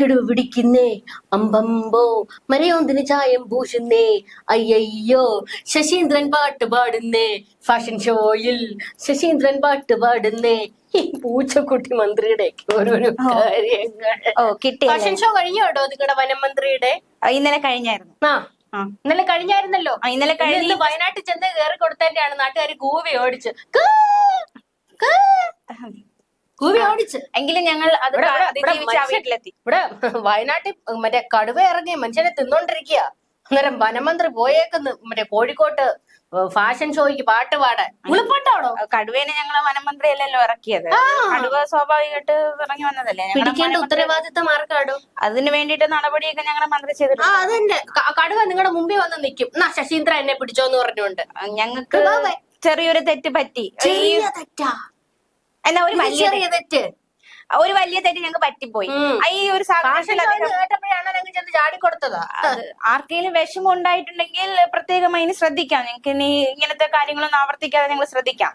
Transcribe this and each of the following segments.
Mood പിടിക്കുന്നേ. അമ്പമ്പോ മരയോന്തിന് ചായം പൂശുന്നേ. അയ്യയ്യോ ശശീന്ദ്രൻ പാട്ട് പാടുന്നേ. ഫാഷൻ ഷോയിൽ ശശീന്ദ്രൻ പാട്ട് പാടുന്നേ. പൂച്ചക്കുട്ടി മന്ത്രിയുടെ ഓരോരോ കാര്യങ്ങൾ. ഫാഷൻ ഷോ കഴിഞ്ഞോട്ടോ നിങ്ങളുടെ വനം മന്ത്രിയുടെ? ഇന്നലെ കഴിഞ്ഞായിരുന്നു. ആ. ഇന്നലെ കഴിഞ്ഞായിരുന്നല്ലോ. ഇന്നലെ കഴിഞ്ഞ വയനാട്ടിൽ ചെന്ന് കയറി കൊടുത്തതിന്റെയാണ് നാട്ടുകാർ കൂവി ഓടിച്ച്. കൂവി ഓടിച്ച്. എങ്കിലും ഞങ്ങൾ അത് അതിജീവിച്ച് ആ വീട്ടിലെത്തി. ഇവിടെ വയനാട്ടിൽ മറ്റേ കടുവ ഇറങ്ങി മനുഷ്യനെ തിന്നോണ്ടിരിക്കുക അന്നേരം വനമന്ത്രി പോയേക്കുന്നു. മറ്റേ കോഴിക്കോട്ട് ഫാഷൻ ഷോയ്ക്ക് പാട്ട് പാടാൻ. കടുവേനെ ഞങ്ങളെ വനമന്ത്രി അല്ലല്ലോ ഇറക്കിയത് കടുവ സ്വാഭാവികമായിട്ട് ഇറങ്ങി വന്നതല്ലേ? പിടിക്കേണ്ട വനമന്ത്രി- ഉത്തരവാദിത്തം ആർക്കാടും? അതിന് വേണ്ടിയിട്ട് നടപടിയൊക്കെ ഞങ്ങളെ മന്ത്രി ആ ചെയ്തിട്ടുണ്ട്. അതന്നെ. ക- കടുവ നിങ്ങളുടെ മുമ്പിൽ വന്ന് നിൽക്കും എന്നാ ശശീന്ദ്ര എന്നെ പിടിച്ചോന്ന് പറഞ്ഞുകൊണ്ട്. ഞങ്ങൾക്ക് ചെറിയൊരു തെറ്റ് പറ്റി. ഈ- ചെറിയ തെറ്റാ. എന്നാ ഒരു വലിയ ചെറിയ തെറ്റ്. ഒരു വലിയ തെറ്റ് ഞങ്ങൾക്ക് പറ്റിപ്പോയി. ഈ ഒരു കേട്ടപ്പോഴാണ് അത് ആർക്കെങ്കിലും വിഷമം ഉണ്ടായിട്ടുണ്ടെങ്കിൽ പ്രത്യേകമായി ശ്രദ്ധിക്കാം. ഞങ്ങൾക്ക് ഇനി ഇങ്ങനത്തെ കാര്യങ്ങളൊന്നും ആവർത്തിക്കാതെ ഞങ്ങൾ ശ്രദ്ധിക്കാം.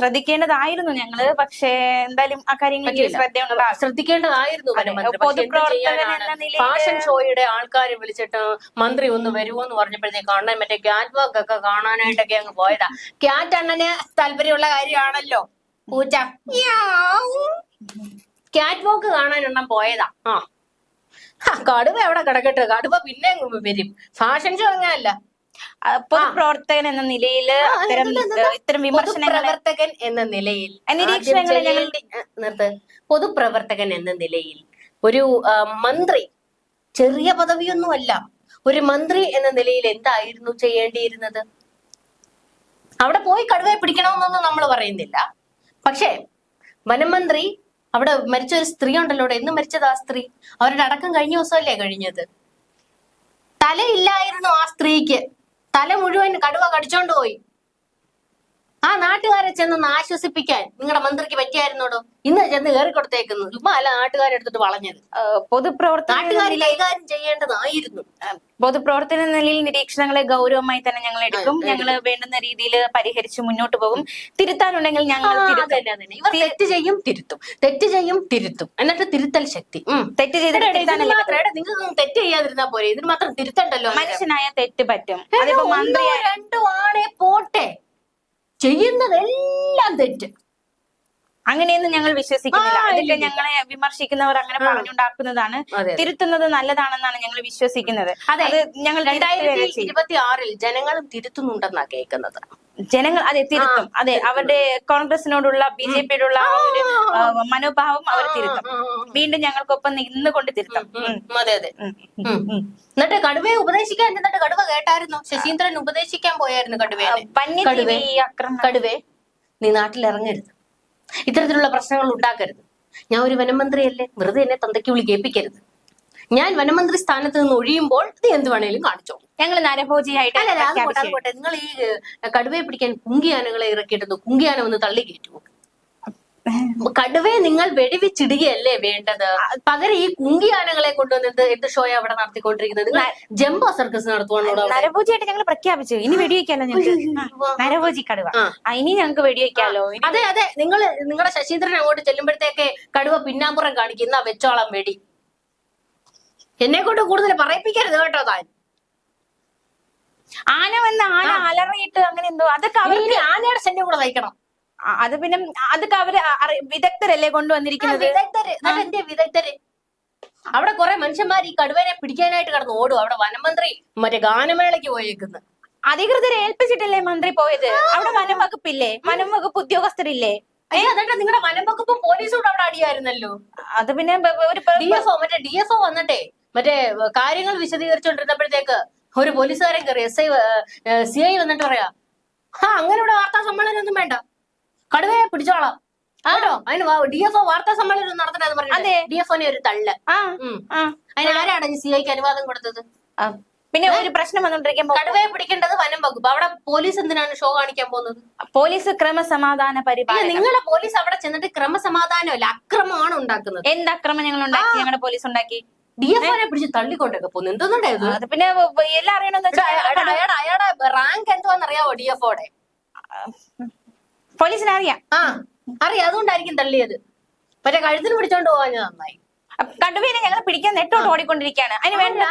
ശ്രദ്ധിക്കേണ്ടതായിരുന്നു ഞങ്ങൾ. പക്ഷേ എന്തായാലും ആ കാര്യങ്ങളിൽ ശ്രദ്ധ ശ്രദ്ധിക്കേണ്ടതായിരുന്നു ഫാഷൻ ഷോയുടെ ആൾക്കാരെ വിളിച്ചിട്ട് മന്ത്രി ഒന്ന് വരുമോ എന്ന് പറഞ്ഞപ്പോഴത്തേക്ക് അണ്ണൻ മറ്റേ ക്യാറ്റ് വാക്ക് ഒക്കെ കാണാനായിട്ടൊക്കെ അങ്ങ് പോയതാ. ക്യാറ്റ് അണ്ണന് താല്പര്യമുള്ള കാര്യമാണല്ലോ. പൂച്ച. ക്യാറ്റ് വാക്ക് കാണാൻ എണ്ണം പോയതാ. ആ. കടുവ എവിടെ കിടക്കട്ടെ? കടുവ പിന്നെ വരും. ഫാഷൻ ഷോ അങ്ങനല്ല പ്രവർത്തകൻ പൊതുപ്രവർത്തകൻ എന്ന നിലയിൽ ഇത്തരം ഇത്തരം പ്രവർത്തകൻ എന്ന നിലയിൽ നിരീക്ഷണങ്ങൾ ആദ്യം നിർത്ത്. പൊതുപ്രവർത്തകൻ എന്ന നിലയിൽ ഒരു ആ, മന്ത്രി ചെറിയ പദവിയൊന്നുമല്ല. ഒരു മന്ത്രി എന്ന നിലയിൽ എന്തായിരുന്നു ചെയ്യേണ്ടിയിരുന്നത്? അവിടെ പോയി കടുവയെ പിടിക്കണമെന്നൊന്നും നമ്മൾ പറയുന്നില്ല. പക്ഷേ വനമന്ത്രി അവിടെ മരിച്ച ഒരു സ്ത്രീ ഉണ്ടല്ലോ എന്ന് മരിച്ചത് ആ സ്ത്രീ? അവരുടെ അടക്കം കഴിഞ്ഞ ദിവസമല്ലേ കഴിഞ്ഞത്? തലയില്ലായിരുന്നു ആ സ്ത്രീക്ക്. തല മുഴുവൻ കടുവ കടിച്ചോണ്ട് പോയി. ആ നാട്ടുകാരെ ചെന്നൊന്ന് ആശ്വസിപ്പിക്കാൻ നിങ്ങളുടെ മന്ത്രിക്ക് പറ്റിയായിരുന്നോടോ? ഇന്ന് ചെന്ന് കയറി കൊടുത്തേക്കുന്നു ചുമ്മാ അല്ല നാട്ടുകാരെ എടുത്തിട്ട് വളഞ്ഞത്. പൊതുപ്രവർത്തനം നാട്ടുകാരിൽ കൈകാര്യം ചെയ്യേണ്ടതായിരുന്നു. പൊതുപ്രവർത്തന നിലയിൽ നിരീക്ഷണങ്ങളെ ഗൗരവമായി തന്നെ ഞങ്ങൾ എടുക്കും. ഞങ്ങൾ വേണ്ടുന്ന രീതിയിൽ പരിഹരിച്ച് മുന്നോട്ട് പോകും. തിരുത്താനുണ്ടെങ്കിൽ ഞങ്ങൾ തിരുത്തും. ഇവർ തെറ്റ് ചെയ്യും തിരുത്തും. തെറ്റ് ചെയ്യും തിരുത്തും. എന്നിട്ട് തിരുത്തൽ ശക്തി. ഉം. തെറ്റ് ചെയ്തിട്ട് ഇതിന് തിരുത്താനല്ലേ മാത്രം- എടാ, നിങ്ങൾക്ക് തെറ്റ് ചെയ്യാതിരുന്നാ പോരെ. ഇതിന് മാത്രം തിരുത്തണ്ടല്ലോ മനുഷ്യനായ തെറ്റ് പറ്റും. അതിപ്പോ മന്ത്രി രണ്ടോ ആണെ പോട്ടെ. ചെയ്യുന്നതെല്ലാം തെറ്റ്. അങ്ങനെയൊന്നും ഞങ്ങൾ വിശ്വസിക്കുന്നില്ല. ആ, ഞങ്ങളെ വിമർശിക്കുന്നവർ അങ്ങനെ പറഞ്ഞുണ്ടാക്കുന്നതാണ്. തിരുത്തുന്നത് നല്ലതാണെന്നാണ് ഞങ്ങൾ വിശ്വസിക്കുന്നത്. അതെ. ഞങ്ങൾ രണ്ടായിരത്തി ഇരുപത്തി ആറിൽ ജനങ്ങളും തിരുത്തുന്നുണ്ടെന്നാ കേൾക്കുന്നത്. ജനങ്ങൾ അതെ തിരുത്തും അതെ അവരുടെ കോൺഗ്രസിനോടുള്ള ബി ജെ പിയോടുള്ള മനോഭാവം അവർ തിരുത്തും വീണ്ടും ഞങ്ങൾക്കൊപ്പം നിന്നുകൊണ്ട് തിരുത്തും. അതെ അതെ. എന്നിട്ട് കടുവയെ ഉപദേശിക്കാൻ എന്നിട്ട് കടുവ കേട്ടായിരുന്നു. ശശീന്ദ്രൻ ഉപദേശിക്കാൻ പോയായിരുന്നു കടുവയെ. കടുവേ കടുവേ നീ നാട്ടിൽ ഇറങ്ങരുത് ഇത്തരത്തിലുള്ള പ്രശ്നങ്ങൾ ഉണ്ടാക്കരുത്. ഞാൻ ഒരു വനം വനമന്ത്രിയല്ലേ വെറുതെ എന്നെ തന്തയ്ക്ക് വിളി കേൾപ്പിക്കരുത്. ഞാൻ വനമന്ത്രി സ്ഥാനത്ത് നിന്ന് ഒഴിയുമ്പോൾ ഇത് എന്ത് വേണേലും കാണിച്ചോ. ഞങ്ങൾ നരഭോജിയായിട്ട് നിങ്ങൾ ഈ കടുവയെ പിടിക്കാൻ കുങ്കിയാനകളെ ഇറക്കിയിട്ടുണ്ട് കുങ്കിയാന ഒന്ന് തള്ളി കയറ്റുമോ കടുവയെ നിങ്ങൾ വെടിവെച്ചിടുകയല്ലേ വേണ്ടത്? പകരം ഈ കുങ്കിയാനകളെ കൊണ്ടുവന്നിട്ട് എന്ത് ഷോയാ അവിടെ നടത്തിക്കൊണ്ടിരിക്കുന്നത്? നിങ്ങൾ ജംബോ സർക്കസ് നടത്തുവാണോ നരഭോജിയായിട്ട് ഞങ്ങൾ പ്രഖ്യാപിച്ചു. ഇനി വെടിവെക്കാലോ നരഭോജി കടുവ. ഇനി ഞങ്ങൾക്ക് വെടിവെക്കാലോ? അതെ അതെ. നിങ്ങൾ നിങ്ങളുടെ ശശീന്ദ്രൻ അങ്ങോട്ട് ചെല്ലുമ്പോഴത്തേക്ക് കടുവ പിന്നാമ്പുറം കാണിക്കുന്ന വെച്ചോളം വെടി. എന്നെ കൊണ്ട് കൂടുതൽ പറയിപ്പിക്കരുത് കേട്ടോ താൻ. ആന വന്ന് ആന അലറിയിട്ട് അങ്ങനെ എന്തോ അതൊക്കെ അവർ ആനയുടെ ശല്യം കൂടെ തയ്ക്കണം. അത് പിന്നെ അതൊക്കെ അവർ വിദഗ്ധരല്ലേ കൊണ്ടുവന്നിരിക്കുന്നത്? വിദഗ്ധര്. എന്റെ വിദഗ്ധര്? അവിടെ കുറെ മനുഷ്യന്മാർ ഈ കടുവനെ പിടിക്കാനായിട്ട് കടന്ന് ഓടും. അവിടെ വനമന്ത്രി മറ്റേ ഗാനമേളയ്ക്ക് പോയേക്കുന്നു. അധികൃതരെ ഏൽപ്പിച്ചിട്ടല്ലേ മന്ത്രി പോയത്? അവിടെ വനം വകുപ്പില്ലേ? വനം വകുപ്പ് ഉദ്യോഗസ്ഥരില്ലേ? എന്നിട്ട് നിങ്ങളുടെ വനം വകുപ്പും പോലീസും അവിടെ അടിയായിരുന്നല്ലോ. അത് പിന്നെ ഒരു ഡി എഫ് ഒ മറ്റേ ഡി എഫ് ഒ വന്നിട്ടെ മറ്റേ കാര്യങ്ങൾ വിശദീകരിച്ചുകൊണ്ടിരുന്നപ്പോഴത്തേക്ക് ഒരു പോലീസുകാരൻ കയറി എസ് ഐ സി ഐ വന്നിട്ട് പറയാ ആ അങ്ങനെ ഇവിടെ വാർത്താ സമ്മേളനം ഒന്നും വേണ്ട. കടുവയെ പിടിച്ചോളാം. ആണോ അതിന് ഡി എഫ് ഒ വാർത്താ സമ്മേളനം നടത്തണമെന്ന് പറഞ്ഞു അതെ. ഡി എഫ് ഒനെ ഒരു തള്ള്. അതിന് ആരാണ് സി ഐക്ക് അനുവാദം കൊടുത്തത്? പിന്നെ ഒരു പ്രശ്നം വന്നോണ്ടിരിക്കുമ്പോ കടുവയെ പിടിക്കേണ്ടത് വനം വകുപ്പ്. അവിടെ പോലീസ് എന്തിനാണ് ഷോ കാണിക്കാൻ പോകുന്നത്? പോലീസ് ക്രമസമാധാന പരിപാടി നിങ്ങളെ പോലീസ് അവിടെ ചെന്നിട്ട് ക്രമസമാധാനമല്ല അക്രമമാണ് ഉണ്ടാക്കുന്നത്. എന്ത് അക്രമം ഞങ്ങൾ ഉണ്ടാക്കി? ഞങ്ങളുടെ പോലീസ് ഉണ്ടാക്കി? ഡി എഫ് ഒനെ പിടിച്ച് തള്ളിക്കൊണ്ടൊക്കെ പോകുന്നു. എന്തോന്നുണ്ടായിരുന്നു അത് പിന്നെ എല്ലാം അറിയണമെന്ന് വെച്ചാൽ എടാ, അയാടെ അയാടെ റാങ്ക് എന്തുവാന്ന് അറിയാവോ ഡി എഫ് ഓടെ പോലീസിന് അറിയാം. ആ അറിയാം. അതുകൊണ്ടായിരിക്കും തള്ളിയത്. പക്ഷെ കഴുത്തിന് പിടിച്ചോണ്ട് പോവാഞ്ഞ നന്നായി. കടുവേനെ ഞങ്ങൾ പിടിക്കാൻ നെട്ടോട്ട് ഓടിക്കൊണ്ടിരിക്കുകയാണ്. അതിന് വേണ്ട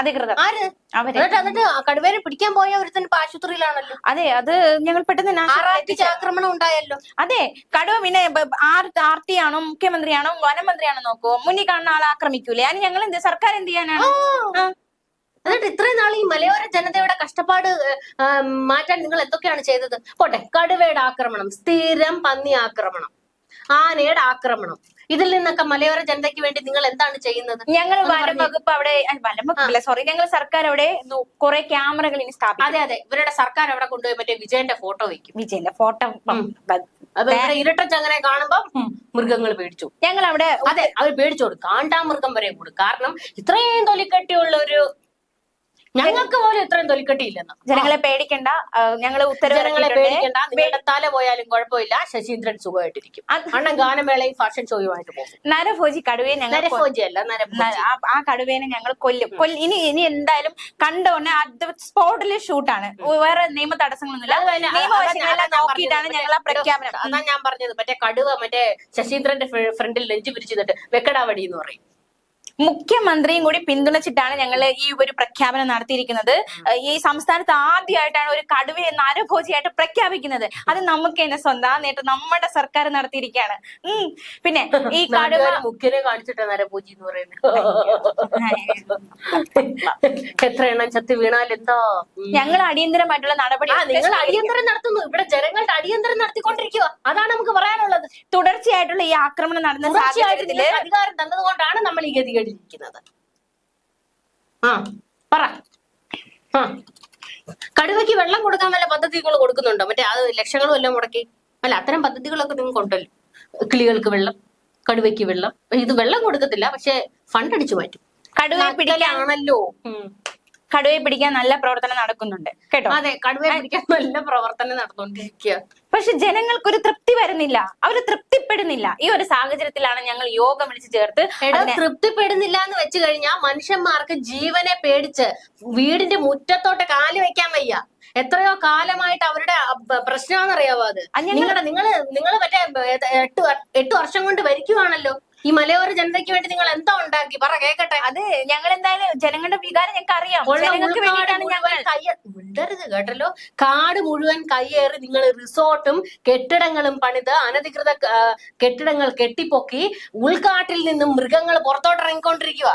അധികൃതർ അവർ. എന്നിട്ട് കടുവേനെ പിടിക്കാൻ പോയ ആശുപത്രിയിലാണല്ലോ. അതെ അത് ഞങ്ങൾ പെട്ടെന്ന് ആക്രമണം ഉണ്ടായല്ലോ. അതെ കടുവ പിന്നെ ആർ ടി ആണോ മുഖ്യമന്ത്രിയാണോ വനമന്ത്രിയാണോ നോക്കുവോ മുന്നിൽ കാണുന്ന ആളെ ആക്രമിക്കൂലേ. അതിന് ഞങ്ങൾ എന്ത് സർക്കാർ എന്ത് ചെയ്യാനാണ്. എന്നിട്ട് ഇത്രയും നാൾ ഈ മലയോര ജനതയുടെ കഷ്ടപ്പാട് മാറ്റാൻ നിങ്ങൾ എന്തൊക്കെയാണ് ചെയ്തത്? പോട്ടെ കടുവയുടെ ആക്രമണം സ്ഥിരം പന്നി ആക്രമണം. ആനയുടെ ആക്രമണം. ഇതിൽ നിന്നൊക്കെ മലയോര ജനതയ്ക്ക് വേണ്ടി നിങ്ങൾ എന്താണ് ചെയ്യുന്നത്? ഞങ്ങൾ വനം വകുപ്പ് അവിടെ വനം വകുപ്പല്ല സോറി ഞങ്ങൾ സർക്കാർ അവിടെ കുറെ ക്യാമറകൾ ഇനി സ്ഥാപിക്കും. അതെ അതെ. ഇവരുടെ സർക്കാർ അവിടെ കൊണ്ടുപോയി മറ്റേ വിജയന്റെ ഫോട്ടോ വെക്കും. വിജയന്റെ ഫോട്ടോ ഇരട്ടച്ചങ്ങനെ കാണുമ്പോ മൃഗങ്ങൾ പേടിച്ചു. ഞങ്ങൾ അവിടെ അതെ അവർ പേടിച്ചോടും. കാണ്ടാമൃഗം വരെ കൂടും കാരണം ഇത്രയും തൊലിക്കെട്ടിയുള്ള ഒരു ഞങ്ങൾക്ക് പോലും ഇത്രയും തൊലിക്കട്ടിയില്ലെന്ന്. ജനങ്ങളെ പേടിക്കണ്ട. ഞങ്ങൾ ജനങ്ങളെ പേടിക്കണ്ട. നിങ്ങളുടെ തല പോയാലും കുഴപ്പമില്ല. ശശീന്ദ്രൻ സുഖമായിട്ടിരിക്കും. അണ്ണൻ ഗാനമേളയും ഫാഷൻ ഷോയുമായിട്ട് പോകും. നരഭോജി കടുവയെ ഞങ്ങൾ നരഭോജി. അല്ല ആ- കടുവേനെ ഞങ്ങൾ കൊല്ലും. കൊല്ലും. ഇനി ഇനി എന്തായാലും കണ്ടോന്നെ അത് സ്പോട്ടിൽ ഷൂട്ടാണ് വേറെ നിയമ തടസ്സങ്ങളൊന്നുമില്ല. നിയമവശങ്ങളെല്ലാം നോക്കിയിട്ടാണ് ഞങ്ങൾ ആ പ്രഖ്യാപനം. അതാ ഞാൻ പറഞ്ഞത്. മറ്റേ കടുവ മറ്റേ ശശീന്ദ്രന്റെ ഫ്രണ്ടിൽ നെഞ്ചു പിരിച്ചിട്ട് വെക്കടാവടി എന്ന് പറയും. മുഖ്യമന്ത്രിയും കൂടി പിന്തുണച്ചിട്ടാണ് ഞങ്ങൾ ഈ ഒരു പ്രഖ്യാപനം നടത്തിയിരിക്കുന്നത്. ഈ സംസ്ഥാനത്ത് ആദ്യമായിട്ടാണ് ഒരു കടുവ എന്ന നരഭോജിയായിട്ട് പ്രഖ്യാപിക്കുന്നത്. അത് നമുക്ക് തന്നെ സ്വന്തം നേട്ടം നമ്മുടെ സർക്കാർ നടത്തിയിരിക്കുകയാണ്. ഉം. പിന്നെ ഈ കടുവ മുഖ്യനെ കാണിച്ചിട്ടാണ് നരഭോജി എന്ന് പറയുന്നത്. എത്ര എണ്ണം ചത്ത് വീണാൽ എന്താ? ഞങ്ങൾ അടിയന്തരമായിട്ടുള്ള നടപടി നിങ്ങൾ അടിയന്തരം നടത്തുന്നു. ഇവിടെ ജനങ്ങളുടെ അടിയന്തരം നടത്തിക്കൊണ്ടിരിക്കുക അതാണ് നമുക്ക് പറയാനുള്ളത്. തുടർച്ചയായിട്ടുള്ള ഈ ആക്രമണം നടന്ന സാഹചര്യത്തിൽ സാഹചര്യത്തിൽ അധികാരം തന്നതുകൊണ്ടാണ് നമ്മൾ ഈ ഗതികേടിരിക്കുന്നത് ആ പറ. ആ. കടുവയ്ക്ക് വെള്ളം കൊടുക്കാൻ വല്ല പദ്ധതികൾ കൊടുക്കുന്നുണ്ടോ? മറ്റേ അത് ലക്ഷങ്ങളും എല്ലാം മുടക്കി? അല്ല അത്തരം പദ്ധതികളൊക്കെ നിങ്ങൾക്ക് ഉണ്ടല്ലോ കിളികൾക്ക് വെള്ളം കടുവയ്ക്ക് വെള്ളം. ഇത് വെള്ളം കൊടുക്കത്തില്ല പക്ഷെ ഫണ്ട് അടിച്ചു മാറ്റും. കടുവ പിടിക്കാൻ ആണല്ലോ കടുവയെ പിടിക്കാൻ നല്ല പ്രവർത്തനം നടക്കുന്നുണ്ട്. കേട്ടോ? അതെ കടുവയെ പിടിക്കാൻ നല്ല പ്രവർത്തനം നടന്നുകൊണ്ടിരിക്കുക പക്ഷെ ജനങ്ങൾക്ക് ഒരു തൃപ്തി വരുന്നില്ല. അവർ തൃപ്തിപ്പെടുന്നില്ല. ഈ ഒരു സാഹചര്യത്തിലാണ് ഞങ്ങൾ യോഗം വിളിച്ചു ചേർത്ത് തൃപ്തിപ്പെടുന്നില്ല എന്ന് വെച്ച് കഴിഞ്ഞാൽ മനുഷ്യന്മാർക്ക് ജീവനെ പേടിച്ച് വീടിന്റെ മുറ്റത്തോട്ട് കാൽ വെക്കാൻ വയ്യ. എത്രയോ കാലമായിട്ട് അവരുടെ പ്രശ്നമാണെന്നറിയാവോ അത്? നിങ്ങൾ നിങ്ങളുടെ നിങ്ങൾ നിങ്ങൾ മറ്റേ എട്ട് എട്ട് വർഷം കൊണ്ട് ഭരിക്കുവാണല്ലോ. ഈ മലയോര ജനതയ്ക്ക് വേണ്ടി നിങ്ങൾ എന്താ ഉണ്ടാക്കി? പറ കേക്കട്ടെ. അത് ഞങ്ങൾ എന്തായാലും ജനങ്ങളുടെ വികാരം ഞങ്ങൾക്ക് അറിയാം ജനങ്ങൾക്ക് വേണ്ടിയിട്ടാണ് ഞങ്ങൾ മുഴുവൻ കേട്ടല്ലോ. കാട് മുഴുവൻ കയ്യേറി നിങ്ങൾ റിസോർട്ടും കെട്ടിടങ്ങളും പണിത് അനധികൃത കെട്ടിടങ്ങൾ കെട്ടിപ്പൊക്കി ഉൾക്കാട്ടിൽ നിന്നും മൃഗങ്ങൾ പുറത്തോട്ട് ഇറങ്ങിക്കൊണ്ടിരിക്കുക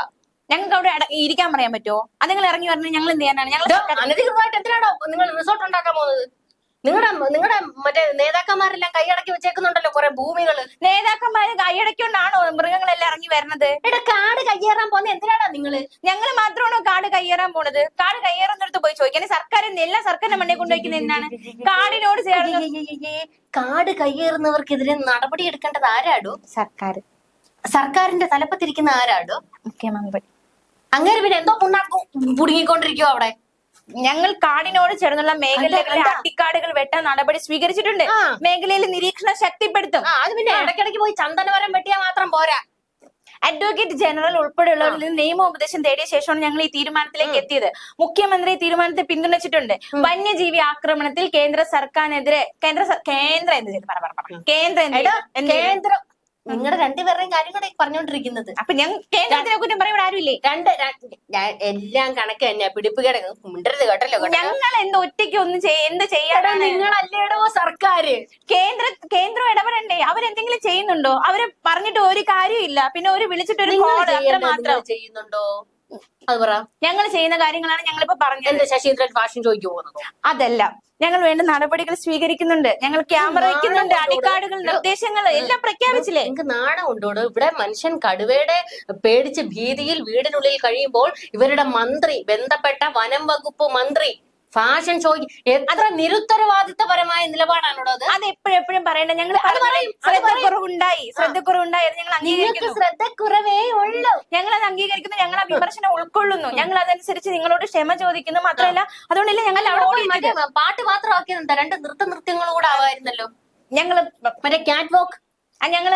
ഞങ്ങൾക്ക് അവിടെ ഇരിക്കാൻ പറയാൻ പറ്റുമോ? അത് നിങ്ങൾ ഇറങ്ങി പറഞ്ഞാൽ ഞങ്ങൾ എന്ത് ചെയ്യാനാണ്? ഞങ്ങൾ അനധികൃതമായിട്ട് എന്തിനാണോ നിങ്ങൾ റിസോർട്ട് ഉണ്ടാക്കാൻ പോകുന്നത്? നിങ്ങളുടെ നിങ്ങളുടെ മറ്റേ നേതാക്കന്മാരെല്ലാം കൈയടക്കി വെച്ചേക്കുന്നുണ്ടല്ലോ കുറെ ഭൂമികൾ. നേതാക്കന്മാര് കൈയടക്കൊണ്ടാണോ മൃഗങ്ങളെല്ലാം ഇറങ്ങി വരണത്? എടാ കാട് കയ്യേറാൻ പോകുന്ന എന്തിനാടാ നിങ്ങൾ? ഞങ്ങൾ മാത്രമാണോ കാട് കയ്യേറാൻ പോണത്? കാട് കയ്യേറുന്നിടത്ത് പോയി ചോദിക്കാൻ സർക്കാർ എല്ലാ സർക്കാരിന്റെ മണ്ണെ കൊണ്ടുവയ്ക്കുന്നത് എന്താണ്? കാടിനോട് ചേർന്ന് കാട് കയ്യേറുന്നവർക്കെതിരെ നടപടി എടുക്കേണ്ടത് ആരാടോ? സർക്കാർ സർക്കാരിന്റെ തലപ്പത്തിരിക്കുന്ന ആരാടോ? മുഖ്യമന്ത്രി. അങ്ങനെ പിന്നെ എന്തോ പുണ്ണാക്കും പുടുങ്ങിക്കൊണ്ടിരിക്കുവോ അവിടെ. ഞങ്ങൾ കാടിനോട് ചേർന്നുള്ള മേഖലകളിലെ. അട്ടിക്കാടുകൾ വെട്ടാൻ നടപടി സ്വീകരിച്ചിട്ടുണ്ട്. മേഖലയിൽ നിരീക്ഷണം ശക്തിപ്പെടുത്തും. അത് പിന്നെ ഇടയ്ക്കിടയ്ക്ക് പോയി ചന്ദനവരം വെട്ടിയാൽ മാത്രം പോരാ. അഡ്വക്കേറ്റ് ജനറൽ ഉൾപ്പെടെയുള്ളവരിൽ നിന്ന് നിയമോപദേശം തേടിയ ശേഷമാണ് ഞങ്ങൾ ഈ തീരുമാനത്തിലേക്ക് എത്തിയത്. മുഖ്യമന്ത്രി തീരുമാനത്തെ പിന്തുണച്ചിട്ടുണ്ട്. വന്യജീവി ആക്രമണത്തിൽ കേന്ദ്ര സർക്കാരിനെതിരെ കേന്ദ്ര കേന്ദ്ര എന്ത് ചെയ്തു? കേന്ദ്ര? കേന്ദ്രം നിങ്ങളുടെ രണ്ടുപേരുടെയും കാര്യം കൂടെ പറഞ്ഞോണ്ടിരിക്കുന്നത്. അപ്പൊ ഞാൻ കേന്ദ്രത്തിനെ കുറ്റം പറയാൻ ഇവിടെ ആരുമില്ലേ? രണ്ട് ഞാൻ എല്ലാം കണക്ക് തന്നെയാ. പിടിപ്പുകേട് മിണ്ടരുത് കേട്ടല്ലോ ഞങ്ങൾ എന്ത് ഒറ്റയ്ക്ക് ഒന്നും എന്ത് ചെയ്യാനാണ്? നിങ്ങളല്ലേടോ സർക്കാര്? കേന്ദ്ര കേന്ദ്രം ഇടപെടണ്ടേ? അവരെന്തെങ്കിലും ചെയ്യുന്നുണ്ടോ? അവരെ പറഞ്ഞിട്ട് ഒരു കാര്യമില്ല പിന്നെ ഒരു വിളിച്ചിട്ട് ഒരു കോൾ മാത്രം ചെയ്യുന്നുണ്ടോ? അത് പറ. ഞങ്ങൾ ചെയ്യുന്ന കാര്യങ്ങളാണ് ഞങ്ങളിപ്പോ പറഞ്ഞത്. എന്റെ ശശീന്ദ്രൻ ഫാഷൻ ചോദിച്ചു പോകുന്നത്? അതല്ല. ഞങ്ങൾ വേണ്ട നടപടികൾ സ്വീകരിക്കുന്നുണ്ട്. ഞങ്ങൾ ക്യാമറ വയ്ക്കുന്നുണ്ട് അടിക്കാടുകൾ നിർദ്ദേശങ്ങൾ എല്ലാം പ്രഖ്യാപിച്ചില്ലേ? നിങ്ങൾക്ക് നാണം ഉണ്ടോട് ഇവിടെ മനുഷ്യൻ കടുവയുടെ പേടിച്ച് ഭീതിയിൽ വീടിനുള്ളിൽ കഴിയുമ്പോൾ ഇവരുടെ മന്ത്രി ബന്ധപ്പെട്ട വനം വകുപ്പ് മന്ത്രി ഫാഷൻ ഷോ അത്ര നിരുത്തരവാദിത്തപരമായ നിലപാടാണോ അത് അത് എപ്പോഴും എപ്പോഴും പറയണ്ട. ഞങ്ങൾ. ശ്രദ്ധക്കുറവുണ്ടായി ശ്രദ്ധക്കുറവുണ്ടായി അത് ഞങ്ങൾ അംഗീകരിക്കുന്നു. ശ്രദ്ധക്കുറവേ ഉള്ളൂ. ഞങ്ങൾ അത് അംഗീകരിക്കുന്നു ഞങ്ങൾ ആ വിമർശനം ഉൾക്കൊള്ളുന്നു. ഞങ്ങൾ അതനുസരിച്ച് നിങ്ങളോട് ക്ഷമ ചോദിക്കുന്നു. മാത്രമല്ല അതുകൊണ്ടല്ലേ ഞങ്ങൾ അവിടെ പാട്ട് മാത്രമാക്കിയത് രണ്ട് നൃത്ത നൃത്യങ്ങളും കൂടെ ആവായിരുന്നല്ലോ. ഞങ്ങൾ മറ്റേ കാറ്റ് വോക്ക് ഞങ്ങൾ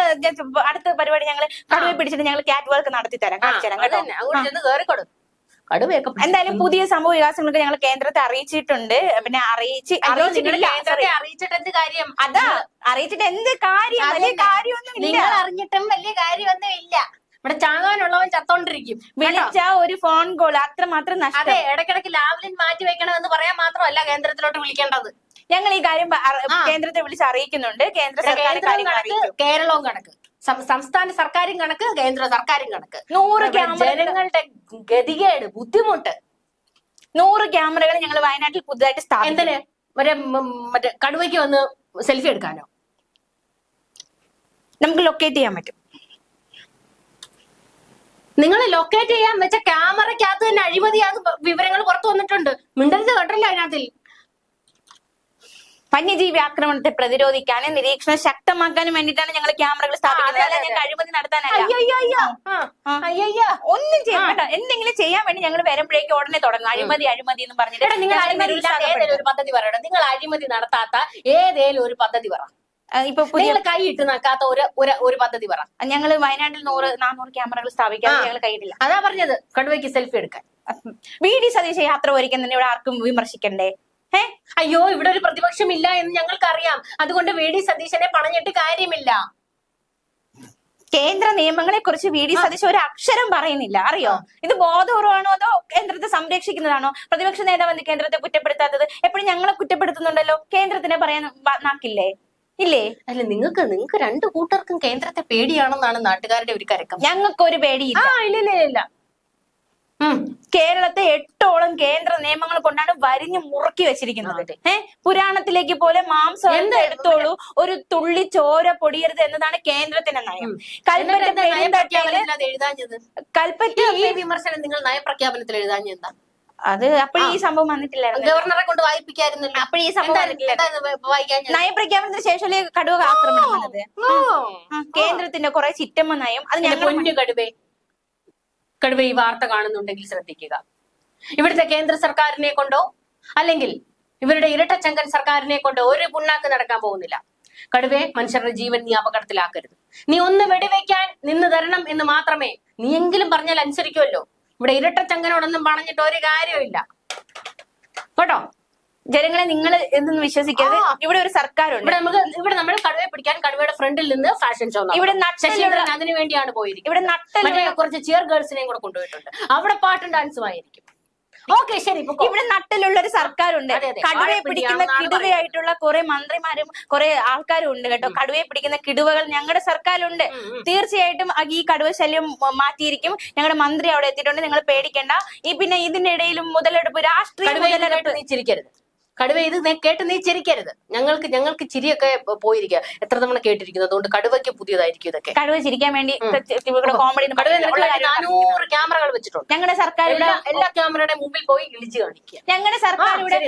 അടുത്ത പരിപാടി ഞങ്ങൾ കടുവ പിടിച്ചിട്ട് ഞങ്ങൾ കാറ്റ് വർക്ക് നടത്തി തരാം കാണിച്ചു തരാം കേട്ടോ കടുവയൊക്കെ എന്തായാലും പുതിയ സംഭവ വികാസങ്ങളൊക്കെ ഞങ്ങൾ കേന്ദ്രത്തെ അറിയിച്ചിട്ടുണ്ട്. പിന്നെ അറിയിച്ച് അറിയിച്ചിട്ടില്ല അറിയിച്ചിട്ട് എന്ത് കാര്യം? അതാ അറിയിച്ചിട്ട് എന്ത് കാര്യം? വലിയ. കാര്യമൊന്നും ഇല്ല നിങ്ങൾ അറിഞ്ഞിട്ടും വലിയ കാര്യം ഇവിടെ ചാങ്ങാനുള്ളവൻ ചത്തോണ്ടിരിക്കും? വിളിച്ച ഒരു ഫോൺ കോൾ അത്രമാത്രം നഷ്ടം. അതെ ഇടയ്ക്കിടയ്ക്ക് ലാവലിൻ മാറ്റി വെക്കണമെന്ന് പറയാൻ മാത്രമല്ല കേന്ദ്രത്തിലോട്ട് വിളിക്കേണ്ടത്. ഞങ്ങൾ ഈ കാര്യം. കേന്ദ്രത്തെ വിളിച്ച് അറിയിക്കുന്നുണ്ട്. കേന്ദ്ര സർക്കാർ കേരളവും കണക്ക്. സംസ്ഥാന സർക്കാരും കണക്ക് കേന്ദ്ര സർക്കാരും കണക്ക്. നൂറ് ജനങ്ങളുടെ ഗതികേട് ബുദ്ധിമുട്ട്. നൂറ് ക്യാമറകൾ ഞങ്ങൾ വയനാട്ടിൽ പുതുതായിട്ട് സ്ഥാപിക്കും എന്തിന്? മറ്റേ മറ്റേ കടുവയ്ക്ക് വന്ന് സെൽഫി എടുക്കാനോ? നമുക്ക് ലൊക്കേറ്റ് ചെയ്യാൻ പറ്റും. നിങ്ങൾ ലൊക്കേറ്റ് ചെയ്യാൻ വെച്ച ക്യാമറയ്ക്കകത്ത് തന്നെ അഴിമതിയാകും വിവരങ്ങൾ പുറത്തു വന്നിട്ടുണ്ട്. മിണ്ടരുത് കേട്ടല്ലോ അതിനകത്തിൽ. വന്യജീവി ആക്രമണത്തെ പ്രതിരോധിക്കാനും നിരീക്ഷണം ശക്തമാക്കാനും വേണ്ടിയിട്ടാണ് ഞങ്ങൾ ക്യാമറകൾ സ്ഥാപിക്കുന്നത്. ഞാൻ അഴിമതി നടത്താനല്ല. ഒന്നും ചെയ്യാൻ എന്തെങ്കിലും ചെയ്യാൻ വേണ്ടി ഞങ്ങൾ വരുമ്പോഴേക്കും ഉടനെ തുടങ്ങും. അഴിമതി അഴിമതി എന്ന് പറഞ്ഞിട്ട് നിങ്ങൾ ഏതെങ്കിലും ഒരു പദ്ധതി പറയണം. നിങ്ങൾ അഴിമതി നടത്താത്ത ഏതേലും ഒരു പദ്ധതി പറ. ഇപ്പൊ പുതിയ നിങ്ങൾ കൈ ഇട്ട് നക്കാത്ത ഒരു ഒരു- ഒരു പദ്ധതി പറ. ഞങ്ങൾ വയനാട്ടിൽ നൂറ് നാനൂറ് ക്യാമറകൾ സ്ഥാപിക്കാൻ ഞങ്ങൾ കൈയിട്ടില്ല. അതാ പറഞ്ഞത്. കടുവയ്ക്ക് സെൽഫി എടുക്കാൻ. വി. ഡി. സതീശ യാത്ര ഒരുക്കുന്നതിന് ഇവിടെ ആർക്കും വിമർശിക്കണ്ടേ? ഏ അയ്യോ ഇവിടെ ഒരു പ്രതിപക്ഷം ഇല്ല എന്ന് ഞങ്ങൾക്കറിയാം. അതുകൊണ്ട് വി ഡി സതീശനെ പണഞ്ഞിട്ട് കാര്യമില്ല. കേന്ദ്ര നിയമങ്ങളെ കുറിച്ച് വി ഡി സതീശ് ഒരു അക്ഷരം പറയുന്നില്ല. അറിയോ? ഇത് ബോധപൂർവമാണോ അതോ കേന്ദ്രത്തെ സംരക്ഷിക്കുന്നതാണോ? പ്രതിപക്ഷ നേതാവ് എന്ത് കേന്ദ്രത്തെ കുറ്റപ്പെടുത്താത്തത് എപ്പോഴും ഞങ്ങളെ കുറ്റപ്പെടുത്തുന്നുണ്ടല്ലോ? കേന്ദ്രത്തിനെ പറയാൻ നാക്കില്ലേ? ഇല്ലേ? അല്ല നിങ്ങൾക്ക് നിങ്ങൾക്ക് രണ്ടു കൂട്ടർക്കും കേന്ദ്രത്തെ പേടിയാണെന്നാണ് നാട്ടുകാരുടെ ഒരു കരക്കം. ഞങ്ങൾക്കൊരു പേടിയില്ല. ആ ഇല്ല ഇല്ല ഇല്ല. കേരളത്തെ എട്ടോളം കേന്ദ്ര നിയമങ്ങൾ കൊണ്ടാണ് വരിഞ്ഞു മുറുക്കി വെച്ചിരിക്കുന്നത്. ഏഹ് പുരാണത്തിലേക്ക് പോലെ മാംസം എന്ത് എടുത്തോളൂ? ഒരു തുള്ളി ചോര പൊടിയരുത് എന്നതാണ് കേന്ദ്രത്തിന്റെ നയം. കൽപ്പറ്റ എഴുതാഞ്ഞത്? കൽപ്പറ്റ ഈ വിമർശനം നിങ്ങൾ നയപ്രഖ്യാപനത്തിൽ എഴുതാഞ്ഞ എന്താ? അത് അപ്പോഴും ഈ സംഭവം വന്നിട്ടില്ലായിരുന്നു. ഗവർണറെ കൊണ്ട് വായിപ്പിക്കായിരുന്നല്ലോ. അപ്പോഴും ഈ സംഭവം നയപ്രഖ്യാപനത്തിന് ശേഷമല്ലേ കടുവ ആക്രമണം വന്നത്? കേന്ദ്രത്തിന്റെ കുറെ ചിറ്റമ്മ നയം. അത് ഞങ്ങൾ കടുവേ. കടുവ ഈ വാർത്ത കാണുന്നുണ്ടെങ്കിൽ ശ്രദ്ധിക്കുക. ഇവിടുത്തെ കേന്ദ്ര സർക്കാരിനെ കൊണ്ടോ അല്ലെങ്കിൽ ഇവരുടെ ഇരട്ട ഇരട്ടച്ചങ്കൻ സർക്കാരിനെ കൊണ്ടോ ഒരു പുണ്ണാക്ക് നടക്കാൻ പോകുന്നില്ല. കടുവെ മനുഷ്യരുടെ ജീവൻ നീ അപകടത്തിലാക്കരുത്. നീ ഒന്ന് വെടിവെക്കാൻ നിന്ന് തരണം എന്ന് മാത്രമേ നീയെങ്കിലും പറഞ്ഞാൽ അനുസരിക്കുമല്ലോ ഇവിടെ ഇരട്ട ഇരട്ടച്ചങ്കനോടൊന്നും പറഞ്ഞിട്ട് ഒരു കാര്യമില്ല കേട്ടോ? ജനങ്ങളെ നിങ്ങൾ എന്തെന്ന് വിശ്വസിക്കരുത് ഇവിടെ ഒരു സർക്കാരുണ്ട്. ഇവിടെ നമുക്ക് ഇവിടെ നമ്മൾ കടുവയെ പിടിക്കാൻ കടുവയുടെ ഫ്രണ്ടിൽ നിന്ന് ഫാഷൻ ഷോ ഇവിടെ നട്ടലുള്ള ശശീന്ദ്രൻ അതിനു വേണ്ടിയാണ് പോയിരിക്കും ഇവിടെ നട്ടലിനെ കുറച്ച് ചിയർ ഗേൾസിനെയും കൂടെ കൊണ്ടുപോയിട്ടുണ്ട്. അവിടെ പാട്ടും ഡാൻസും ആയിരിക്കും. ഓക്കെ ശരി. ഇവിടെ നട്ടിലുള്ള ഒരു സർക്കാരുണ്ട്. കടുവയെ പിടിക്കുന്ന കിടുവയായിട്ടുള്ള കുറെ മന്ത്രിമാരും കുറെ ആൾക്കാരും ഉണ്ട് കേട്ടോ. കടുവയെ പിടിക്കുന്ന കിടുവകൾ ഞങ്ങളുടെ സർക്കാരുണ്ട്. തീർച്ചയായിട്ടും ഈ കടുവ ശല്യം മാറ്റിയിരിക്കും. ഞങ്ങളുടെ മന്ത്രി അവിടെ എത്തിയിട്ടുണ്ട്. നിങ്ങൾ പേടിക്കേണ്ട. ഈ പിന്നെ ഇതിനിടയിലും മുതലെടുപ്പ് രാഷ്ട്രീയ മുതലെടുപ്പ്. കടുവ ഇത് കേട്ട് നീ ചിരിക്കരുത്. ഞങ്ങൾക്ക് ഞങ്ങൾക്ക് ചിരിയൊക്കെ പോയിരിക്കുക എത്ര തവണ കേട്ടിരിക്കുന്നു? അതുകൊണ്ട് കടുവയ്ക്ക് പുതിയതായിരിക്കും ഇതൊക്കെ. കടുവ ചിരിക്കാൻ വേണ്ടി കോമഡി നാനൂറ് ക്യാമറകൾ വെച്ചിട്ടുണ്ട്. ഞങ്ങളുടെ സർക്കാർ എല്ലാ ക്യാമറയുടെ മുമ്പിൽ പോയി ഇളിച്ചു കാണിക്കുക. ഞങ്ങളുടെ സർക്കാർ ഇവിടെ.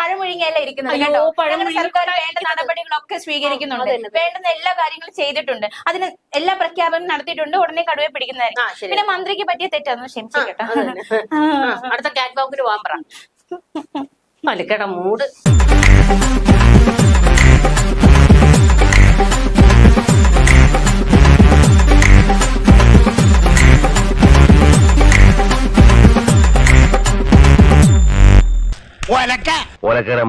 പഴമൊഴിങ്ങല്ല ഇരിക്കുന്നത് സർക്കാർ വേണ്ട നടപടികളൊക്കെ സ്വീകരിക്കുന്നുണ്ട്. വേണ്ടുന്ന എല്ലാ കാര്യങ്ങളും ചെയ്തിട്ടുണ്ട്. അതിന് എല്ലാ പ്രഖ്യാപനം നടത്തിയിട്ടുണ്ട്. ഉടനെ കടുവയെ പിടിക്കുന്നതായിരിക്കും. പിന്നെ മന്ത്രിക്ക് പറ്റിയ തെറ്റാന്ന് ക്ഷമിച്ചു കേട്ടോ അടുത്ത കാറ്റ് വാക്കിന് പോകാൻ പറ മലിക്കട മൂട്. ഒലക്കര ഒലക്കര